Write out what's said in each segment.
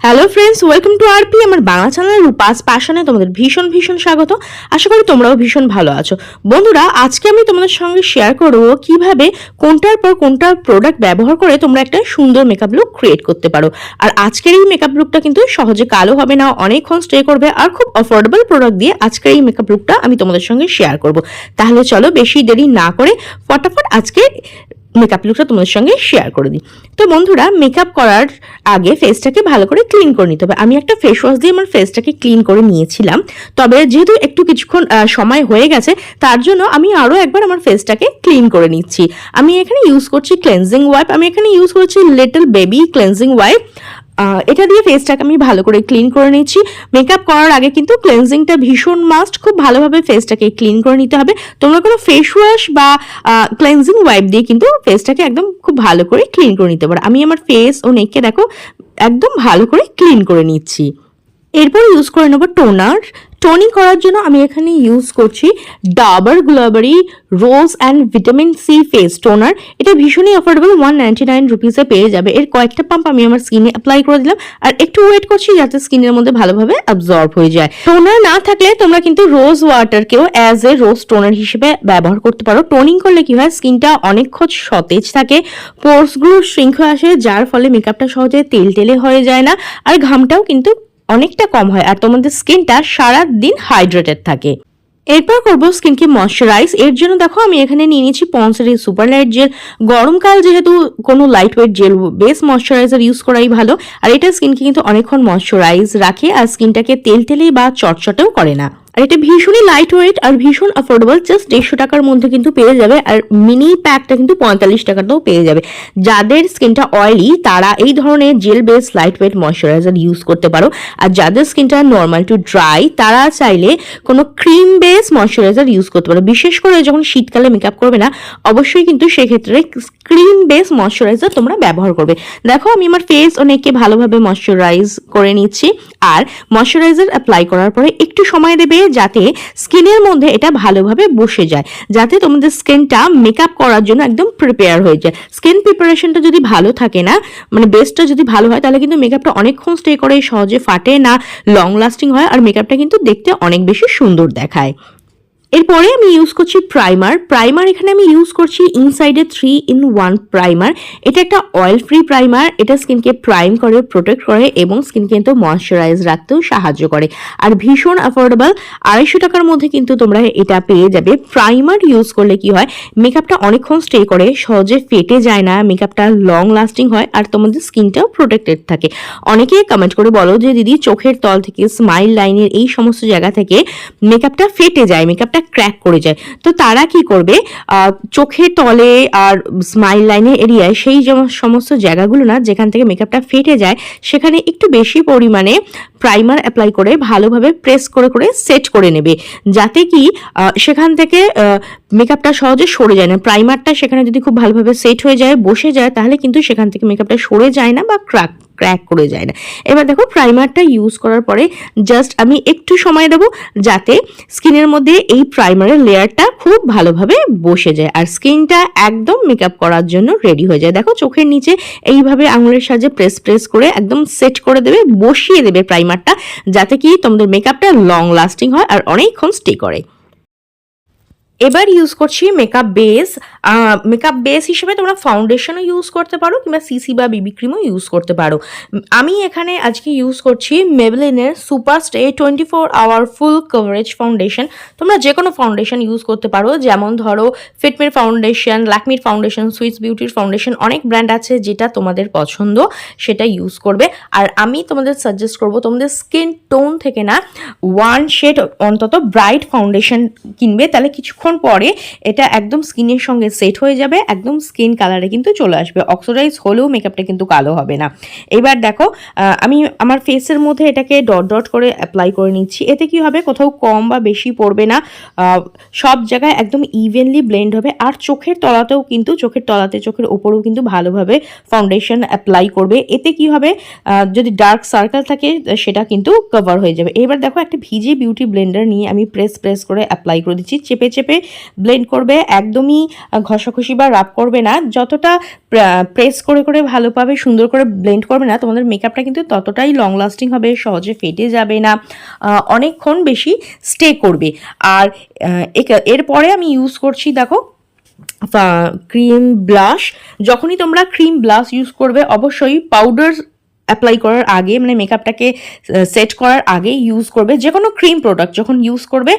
Hello friends welcome to RP আমার Bangla channel Rupa's প্যাশনে তোমাদের ভীষণ ভীষণ স্বাগত। আশা করি তোমরাও ভীষণ ভালো আছো। বন্ধুরা, আজকে আমি তোমাদের সঙ্গে শেয়ার করব কীভাবে কোনটার পর কোনটা প্রোডাক্ট ব্যবহার করে তোমরা একটা সুন্দর মেকআপ লুক ক্রিয়েট করতে পারো। আর আজকের এই মেকআপ লুকটা কিন্তু সহজে কালো হবে না, অনেকক্ষণ স্টে করবে আর খুব অফোর্ডেবল প্রোডাক্ট দিয়ে আজকের এই মেকআপ লুকটা আমি তোমাদের সঙ্গে শেয়ার করব। তাহলে চলো বেশি দেরি না করে, ফটাফট আজকে মেকআপ লুকটা তোমাদের সঙ্গে শেয়ার করে দিই। তো বন্ধুরা মেকআপ করার আগে ফেসটাকে ভালো করে ক্লিন করে নিতে হবে। আমি একটা ফেস ওয়াশ দিয়ে আমার ফেসটাকে ক্লিন করে নিয়েছিলাম। তবে যেহেতু একটু কিছুক্ষণ সময় হয়ে গেছে, তার জন্য আমি আরও একবার আমার ফেসটাকে ক্লিন করে নিচ্ছি। আমি এখানে ইউজ করছি ক্লেনজিং ওয়াইপ আমি এখানে ইউজ করছি লিটল বেবি ক্লেনজিং ওয়াইপ এটা দিয়ে ফেসটাকে আমি ভালো করে ক্লিন করে নিচ্ছি। মেকআপ করার আগে কিন্তু ক্লেন্সিংটা ভীষণ মাস্ট খুব ভালোভাবে ফেসটাকে ক্লিন করে নিতে হবে। তোমরা কোনো ফেস ওয়াশ বা ক্লেনজিং ওয়াইপ দিয়ে কিন্তু ফেসটাকে একদম খুব ভালো করে ক্লিন করে নিতে পারো। আমি আমার ফেস ও নেককে দেখো, একদম ভালো করে ক্লিন করে নিচ্ছি। এরপর ইউজ করে নেব টোনার টোনিং করার জন্য আমি এখানে ইউজ করছি Dabur Gulabari rose and vitamin C face toner এটা ভীষণই অফোর্ডেবল ওয়ান নাইনটি নাইন রুপিসে পেয়ে যাবে। এর কয়েকটা পাম্প আমি আমার স্কিনে অ্যাপ্লাই করে দিলাম। আর একটু ওয়েট করছি যাতে স্কিনের মধ্যে ভালোভাবে অ্যাবজর্ব হয়ে যায়। টোনার না থাকলে তোমরা কিন্তু রোজ ওয়াটারকেও অ্যাজ এ রোজ টোনার হিসেবে ব্যবহার করতে পারো। টোনিং করলে কি হয় স্কিনটা অনেকক্ষণ সতেজ থাকে। পোর্সগুলো শৃঙ্খ আসে, যার ফলে মেকআপটা সহজে তেল টেলে হয়ে যায় না। আর ঘামটাও কিন্তু অনেকটা কম হয় আর তোমাদের স্কিনটা সারা দিন হাইড্রেটেড থাকে। এরপর করব স্কিনকে ময়শ্চারাইজ। এর জন্য দেখো আমি এখানে নিয়ে নিয়েছি পন্সের সুপার লাইট জেল। গরমকাল যেহেতু কোনো light weight gel base moisturiser use করাই ভালো। আর এটা স্কিনকে কিন্তু অনেকক্ষণ ময়শ্চারাইজ রাখে আর স্কিনটাকে তেল তেলে বা চটচটেও করে না। আর এটা ভীষণই লাইট ওয়েট আর ভীষণ অ্যাফোর্ডেবল জাস্ট দেড়শো টাকার মধ্যে কিন্তু পেয়ে যাবে আর মিনি প্যাকটা কিন্তু পঁয়তাল্লিশ টাকাতেও পেয়ে যাবে। যাদের স্কিনটা অয়েলি তারা এই ধরনের gel base light weight moisturiser use করতে পারো। আর যাদের স্কিনটা নর্মাল টু ড্রাই তারা চাইলে কোনো ক্রিম বেস ময়শ্চারাইজার ইউজ করতে পারো। বিশেষ করে যখন শীতকালে মেকআপ করবে না, অবশ্যই কিন্তু সেক্ষেত্রে ক্রিম বেস ময়শ্চারাইজার তোমরা ব্যবহার করবে। দেখো, আমি আমার ফেস ও নেককে ভালোভাবে ময়শ্চারাইজ করে নিচ্ছি। আর ময়শ্চারাইজার অ্যাপ্লাই করার পরে একটু সময় দেবে যাতে স্কিনের মধ্যে এটা ভালোভাবে বসে যায়, যাতে তোমাদের স্কিনটা মেকআপ করার জন্য একদম প্রিপেয়ার হয়ে যায়। স্কিন প্রিপারেশনটা যদি ভালো থাকে না মানে বেসটা যদি ভালো হয়, তাহলে কিন্তু মেকআপটা অনেকক্ষণ স্টে করে, সহজে ফাটে না লং লাস্টিং হয়, আর মেকআপটা কিন্তু দেখতে অনেক বেশি সুন্দর দেখায়। এরপরে আমি ইউজ করছি প্রাইমার প্রাইমার এখানে আমি ইউজ করছি ইনসাইডে থ্রি ইন ওয়ান প্রাইমার এটা একটা অয়েল ফ্রি প্রাইমার এটা স্কিনকে প্রাইম করে প্রোটেক্ট করে এবং স্কিনকে কিন্তু ময়শ্চারাইজ রাখতেও সাহায্য করে। আর ভীষণ অ্যাফোর্ডেবল আড়াইশো টাকার মধ্যে কিন্তু তোমরা এটা পেয়ে যাবে। প্রাইমার ইউজ করলে কি হয় মেকআপটা অনেকক্ষণ স্টে করে, সহজে ফেটে যায় না মেকআপটা লং লাস্টিং হয় আর তোমাদের স্কিনটাও প্রোটেক্টেড থাকে। অনেকে কমেন্ট করে বলো যে, দিদি, চোখের তল থেকে স্মাইল লাইনের এই সমস্ত জায়গা থেকে মেকআপটা ফেটে যায় মেকআপটা ক্র্যাক করে যায়। তো তারা কি করবে? চোখে চোখের তলে আর স্মাইল লাইনের এরিয়ায় সেই সমস্ত জায়গাগুলো না, যেখান থেকে মেকআপটা ফেটে যায়, সেখানে একটু বেশি পরিমাণে প্রাইমার অ্যাপ্লাই করে ভালোভাবে প্রেস করে করে সেট করে নেবে। যাতে কি সেখান থেকে মেকআপটা সহজে সরে যায় না। প্রাইমারটা সেখানে যদি খুব ভালোভাবে সেট হয়ে যায়, বসে যায়, তাহলে কিন্তু সেখান থেকে মেকআপটা সরে যায় না বা ক্র্যাক ক্র্যাক করে যায় না। এবার দেখো প্রাইমারটা ইউজ করার পরে জাস্ট আমি একটু সময় দেবো যাতে স্কিনের মধ্যে এই প্রাইমারের লেয়ারটা খুব ভালোভাবে বসে যায় আর স্কিনটা একদম মেকআপ করার জন্য রেডি হয়ে যায়। দেখো, চোখের নিচে এইভাবে আঙুলের সাহায্যে প্রেস প্রেস করে একদম সেট করে দেবে, বসিয়ে দেবে প্রাইমারটা যাতে কি তোমাদের মেকআপটা লং লাস্টিং হয় আর অনেকক্ষণ স্টে করে। এবার ইউজ করছি মেকআপ বেস মেকআপ বেস হিসেবে তোমরা ফাউন্ডেশনও ইউজ করতে পারো কিংবা সিসি বা বিবি ক্রিমও ইউজ করতে পারো। আমি এখানে আজকে ইউজ করছি মেবলিনের super stay twenty four hour full coverage foundation তোমরা যে কোনো ফাউন্ডেশন ইউজ করতে পারো, যেমন ধরো ফিটমির ফাউন্ডেশন ল্যাকমির ফাউন্ডেশন সুইস বিউটির ফাউন্ডেশন অনেক ব্র্যান্ড আছে যেটা তোমাদের পছন্দ, সেটা ইউজ করবে। আর আমি তোমাদের সাজেস্ট করব তোমাদের স্কিন টোন থেকে না ওয়ান শেড অন্তত ব্রাইট ফাউন্ডেশন কিনবে, তাহলে কিছুক্ষণ পরে এটা একদম স্কিনের সঙ্গে সেট হয়ে যাবে, একদম স্কিন কালারে কিন্তু চলে আসবে। অক্সিডাইজ হলেও মেকআপটা কিন্তু কালো হবে না। এবার দেখো আমি আমার ফেসের মধ্যে এটাকে ডট ডট করে অ্যাপ্লাই করে নিচ্ছি। এতে কি হবে? কোথাও কম বা বেশি পড়বে না। সব জায়গায় একদম ইভেনলি ব্লেন্ড হবে। আর চোখের তলাতেও কিন্তু, চোখের তলাতে, চোখের ওপরেও কিন্তু ভালোভাবে ফাউন্ডেশন অ্যাপ্লাই করবে। এতে কি হবে? যদি ডার্ক সার্কেল থাকে, সেটা কিন্তু কভার হয়ে যাবে। এবার দেখো, একটা ভিজে বিউটি ব্লেন্ডার নিয়ে আমি প্রেস প্রেস করে অ্যাপ্লাই করে দিচ্ছি। চেপে চেপে ব্লেন্ড করবে। একদমই ঘষাঘষি বা রাব করবে না, যতটা প্রেস করে করে ভালোভাবে সুন্দর করে ব্লেন্ড করবে না, তোমাদের মেকআপটা কিন্তু ততটাই লং লাস্টিং হবে, সহজে ফেটে যাবে না অনেকক্ষণ বেশি স্টে করবে। আর এরপরে আমি ইউজ করছি দেখো ক্রিম ব্লাশ যখনই তোমরা ক্রিম ব্লাশ ইউজ করবে, অবশ্যই পাউডার অ্যাপ্লাই করার আগে মানে মেকআপটাকে সেট করার আগে ইউজ করবে যে কোনো ক্রিম প্রোডাক্ট যখন ইউজ করবে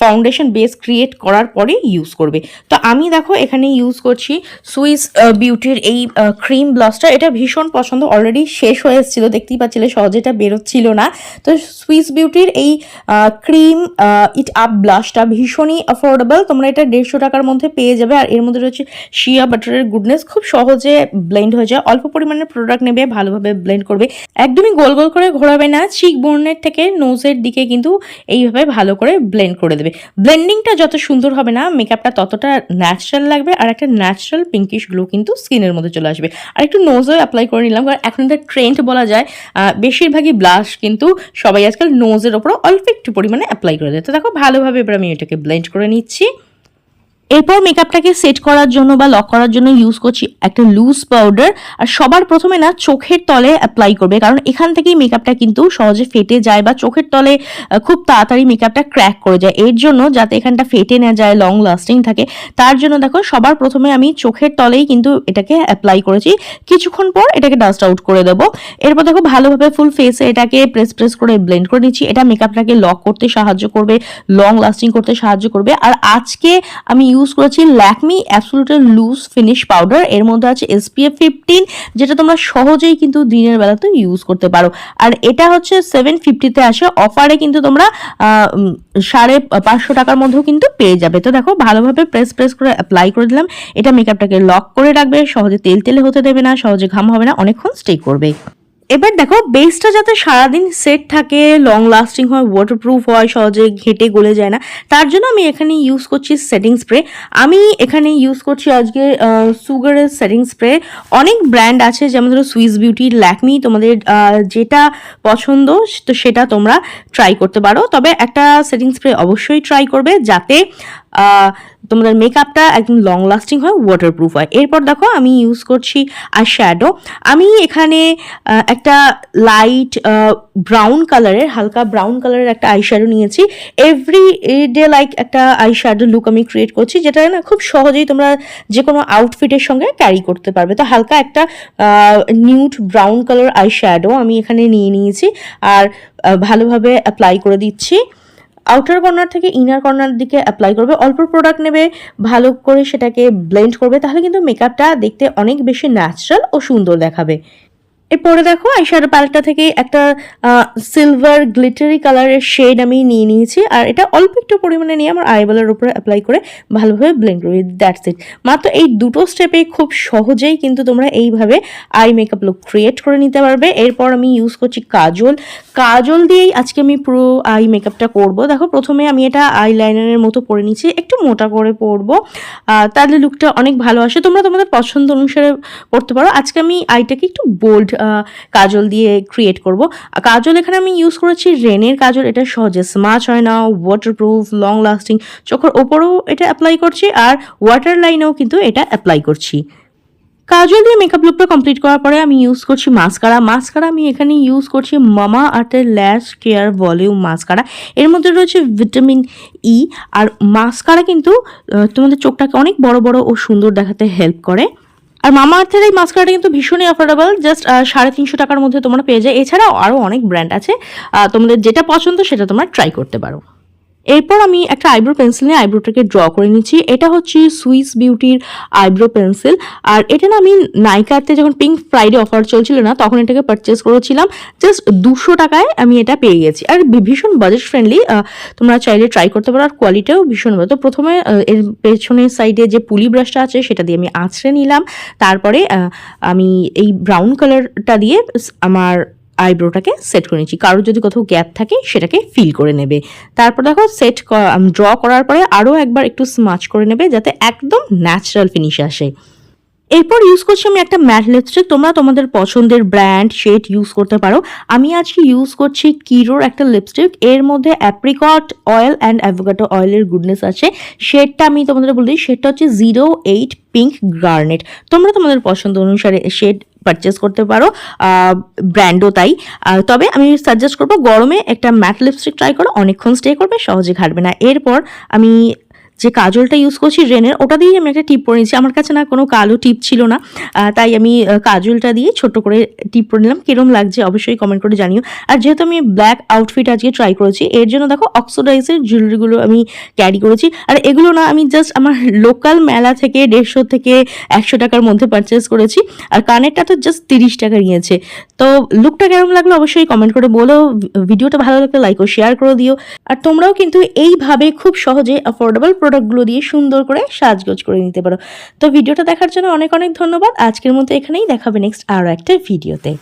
ফাউন্ডেশন বেস ক্রিয়েট করার পরে ইউজ করবে। তো আমি দেখো এখানে ইউজ করছি সুইস বিউটির এই ক্রিম ব্লাশটা এটা ভীষণ পছন্দ অলরেডি শেষ হয়ে এসেছিল, দেখতেই পাচ্ছিলে সহজে এটা বেরোচ্ছিল না। তো সুইস বিউটির এই ক্রিম ইট আপ ব্লাশটা ভীষণই অ্যাফোর্ডেবল তোমরা এটা দেড়শো টাকার মধ্যে পেয়ে যাবে। আর এর মধ্যে রয়েছে শিয়া বাটারের গুডনেস খুব সহজে ব্লেন্ড হয়ে যায়। অল্প পরিমাণে প্রোডাক্ট নেবে, ভালোভাবে ব্লেন্ড করবে। একদমই গোল গোল করে ঘোরাবে না চিক বোর্নের থেকে নোজের দিকে কিন্তু এইভাবে ভালো করে ব্লেন্ড করে দেবে। ব্লেন্ডিংটা যত সুন্দর হবে না মেকআপটা ততটা ন্যাচারাল লাগবে আর একটা ন্যাচারাল পিঙ্কিশ গ্লো কিন্তু স্কিনের মধ্যে চলে আসবে। আর একটু নোজও অ্যাপ্লাই করে নিলাম, কারণ এখন এটা ট্রেন্ড বলা যায় বেশিরভাগই ব্লাশ কিন্তু সবাই আজকাল নোজের ওপর অল্প একটু পরিমাণে অ্যাপ্লাই করে দেয়। তো দেখো, ভালোভাবে এবার আমি এটাকে ব্লেন্ড করে নিচ্ছি। এরপর মেকআপটাকে সেট করার জন্য বা লক করার জন্য ইউজ করছি একটা লুজ পাউডার আর সবার প্রথমে না চোখের তলে অ্যাপ্লাই করবে, কারণ এখান থেকেই মেকআপটা কিন্তু সহজে ফেটে যায় বা চোখের তলে খুব তাড়াতাড়ি মেকআপটা ক্র্যাক করে যায়। এর জন্য যাতে এখানটা ফেটে না যায় লং লাস্টিং থাকে, তার জন্য দেখো সবার প্রথমে আমি চোখের তলেই কিন্তু এটাকে অ্যাপ্লাই করেছি। কিছুক্ষণ পর এটাকে ডাস্ট আউট করে দেবো। এরপর দেখো ভালোভাবে ফুল ফেসে এটাকে প্রেস প্রেস করে ব্লেন্ড করে নিচ্ছি। এটা মেকআপটাকে লক করতে সাহায্য করবে লং লাস্টিং করতে সাহায্য করবে। আর আজকে আমি ইউজ করেছি ল্যাকমি অ্যাবসোলুটের লুজ ফিনিশ পাউডার এর মধ্যে আছে এসপিএফ ফিফটিন যেটা তোমরা সহজেই কিন্তু দিনের বেলাতে ইউজ করতে পারো। আর এটা হচ্ছে সেভেন ফিফটিতে আসে। অফারে কিন্তু তোমরা সাড়ে পাঁচশো টাকার মধ্যেও কিন্তু পেয়ে যাবে। তো দেখো, ভালোভাবে প্রেস প্রেস করে অ্যাপ্লাই করে দিলাম। এটা মেকআপটাকে লক করে রাখবে। সহজে তেল তেলে হতে দেবে না, সহজে ঘাম হবে না। অনেকক্ষণ স্টে করবে। এবার দেখো বেসটা যাতে সারাদিন সেট থাকে লং লাস্টিং হয় ওয়াটারপ্রুফ হয়, সহজে ঘেটে গলে যায় না, তার জন্য আমি এখানে ইউজ করছি সেটিং স্প্রে আমি এখানে ইউজ করছি আজকে সুগারের সেটিং স্প্রে অনেক ব্র্যান্ড আছে যেমন ধরো সুইস বিউটি ল্যাকমি তোমাদের যেটা পছন্দ, তো সেটা তোমরা ট্রাই করতে পারো। তবে একটা সেটিং স্প্রে অবশ্যই ট্রাই করবে যাতে তোমাদের মেকআপটা একদম লং লাস্টিং হয় ওয়াটারপ্রুফ হয়। এরপর দেখো আমি ইউজ করছি আই শ্যাডো আমি এখানে একটা লাইট ব্রাউন কালারের হালকা ব্রাউন কালারের একটা আই শ্যাডো নিয়েছি। এভরি ডে লাইক একটা আই শ্যাডো লুক আমি ক্রিয়েট করছি, যেটা না খুব সহজেই তোমরা যে কোনো আউটফিটের সঙ্গে ক্যারি করতে পারবে। তো হালকা একটা nude brown colour eye shadow আমি এখানে নিয়ে নিয়েছি। আর ভালোভাবে অ্যাপ্লাই করে দিচ্ছি। আউটার কর্নার থেকে ইনার কর্নার দিকে অ্যাপ্লাই করবে, অল্প প্রোডাক্ট নেবে, ভালো করে সেটাকে ব্লেন্ড করবে, তাহলে কিন্তু মেকআপটা দেখতে অনেক বেশি ন্যাচারাল ও সুন্দর দেখাবে। এরপরে দেখো আইশ্যাডো প্যালেটটা থেকে একটা সিলভার গ্লিটারি কালারের শেড আমি নিয়ে নিয়েছি। আর এটা অল্প একটু পরিমাণে নিয়ে আমার আইবলের উপরে অ্যাপ্লাই করে ভালোভাবে ব্লেন্ড করবি দ্যাটস ইট মাত্র এই দুটো স্টেপে খুব সহজেই কিন্তু তোমরা এইভাবে আই মেকআপ লুক ক্রিয়েট করে নিতে পারবে। এরপর আমি ইউজ করছি কাজল। কাজল দিয়েই আজকে আমি পুরো আই মেকআপটা করব। দেখো, প্রথমে আমি এটা আই লাইনারের মতো পরে নিচ্ছি, একটু মোটা করে পরবো। তাহলে লুকটা অনেক ভালো আসে। তোমরা তোমাদের পছন্দ অনুসারে করতে পারো। আজকে আমি আইটাকে একটু বোল্ড কাজল দিয়ে ক্রিয়েট করব। কাজল এখানে আমি ইউজ করেছি রেনের কাজল, এটা সহজে স্মাচ হয় না ওয়াটারপ্রুফ লং লাস্টিং চোখের ওপরেও এটা অ্যাপ্লাই করছি আর ওয়াটার লাইনেও কিন্তু এটা অ্যাপ্লাই করছি। কাজল দিয়ে মেকআপ লুকটা কমপ্লিট করার পরে আমি ইউজ করছি মাস্কারা মাস্কারা আমি এখানে ইউজ করছি মামা আর্থের ল্যাশ কেয়ার ভলিউম মাস্কারা এর মধ্যে রয়েছে ভিটামিন ই আর মাস্কারা কিন্তু তোমাদের চোখটাকে অনেক বড় বড় ও সুন্দর দেখাতে হেল্প করে। আর মামা আর্থের এই মাস্কারাটা কিন্তু ভীষণই অ্যাফোর্ডেবল জাস্ট সাড়ে তিনশো টাকার মধ্যে তোমরা পেয়ে যায় এছাড়াও আরও অনেক ব্র্যান্ড আছে তোমাদের যেটা পছন্দ সেটা তোমরা ট্রাই করতে পারো। এরপর আমি একটা আইব্রো পেন্সিল নিয়ে আইব্রোটাকে ড্র করে নিচ্ছি। এটা হচ্ছে সুইস বিউটির আইব্রো পেন্সিল। আর এটা না আমি নাইকাতে যখন পিঙ্ক ফ্রাইডে অফার চলছিল না, তখন এটাকে পারচেস করেছিলাম। জাস্ট দুশো টাকায় আমি এটা পেয়ে গেছি। আর ভীষণ বাজেট ফ্রেন্ডলি তোমরা চাইলে ট্রাই করতে পারো। আর কোয়ালিটিও ভীষণ ভালো। তো প্রথমে এর পেছনের সাইডে যে পুলি ব্রাশটা আছে, সেটা দিয়ে আমি আঁচড়ে নিলাম। তারপরে আমি এই ব্রাউন কালারটা দিয়ে আমার আইব্রোটাকে সেট করে নিচ্ছি। কারোর যদি কোথাও গ্যাপ থাকে, সেটাকে ফিল করে নেবে। তারপর দেখো, সেট ড্র করার পরে আরও একবার একটু স্মাচ করে নেবে যাতে একদম ন্যাচারাল ফিনিশ আসে। এরপর ইউজ করছি আমি একটা ম্যাট লিপস্টিক। তোমরা তোমাদের পছন্দের ব্র্যান্ড, শেড ইউজ করতে পারো। আমি আজকে ইউজ করছি কিরোর একটা লিপস্টিক। এর মধ্যে অ্যাপ্রিকট অয়েল অ্যান্ড অ্যাভোকাটো অয়েলের গুডনেস আছে। শেডটা আমি তোমাদের বলি শেডটা হচ্ছে জিরো এইট পিঙ্ক গার্নেট তোমরা তোমাদের পছন্দ অনুসারে শেড পারচেস করতে পারো। ব্র্যান্ডও তাই। তবে আমি সাজেস্ট করব, গরমে একটা ম্যাট লিপস্টিক ট্রাই করো, অনেকক্ষণ স্টে করবে, সহজে ঘাটবে না। এরপর আমি যে কাজলটা ইউজ করছি রেনের ওটা দিয়েই আমি একটা টিপ পরে নিয়েছি। আমার কাছে না কোনো কালো টিপ ছিল না তাই আমি কাজলটা দিয়ে ছোট করে টিপ পরে নিলাম। কিরম লাগছে অবশ্যই কমেন্ট করে জানিও। আর যেহেতু আমি ব্ল্যাক আউটফিট আজকে ট্রাই করেছি, এর জন্য দেখো অক্সিডাইজের জুয়েলারিগুলো আমি ক্যারি করেছি। আর এগুলো না আমি জাস্ট আমার লোকাল মেলা থেকে দেড়শো থেকে একশো টাকার মধ্যে পারচেস করেছি। আর কানেরটা তো জাস্ট তিরিশ টাকা নিয়েছে। তো লুকটা কেমন লাগল অবশ্যই কমেন্ট করে বলো। ভিডিওটা ভালো লাগলে লাইক ও শেয়ার করে দিও। আর তোমরাও কিন্তু এইভাবে খুব সহজে অ্যাফোর্ডেবল প্রোডাক্টগুলো দিয়ে সুন্দর করে সাজগোজ করে নিতে পারো। তো ভিডিওটা দেখার জন্য অনেক অনেক ধন্যবাদ। আজকের মতো এখানেই দেখাবে নেক্সট আরও একটা ভিডিওতে।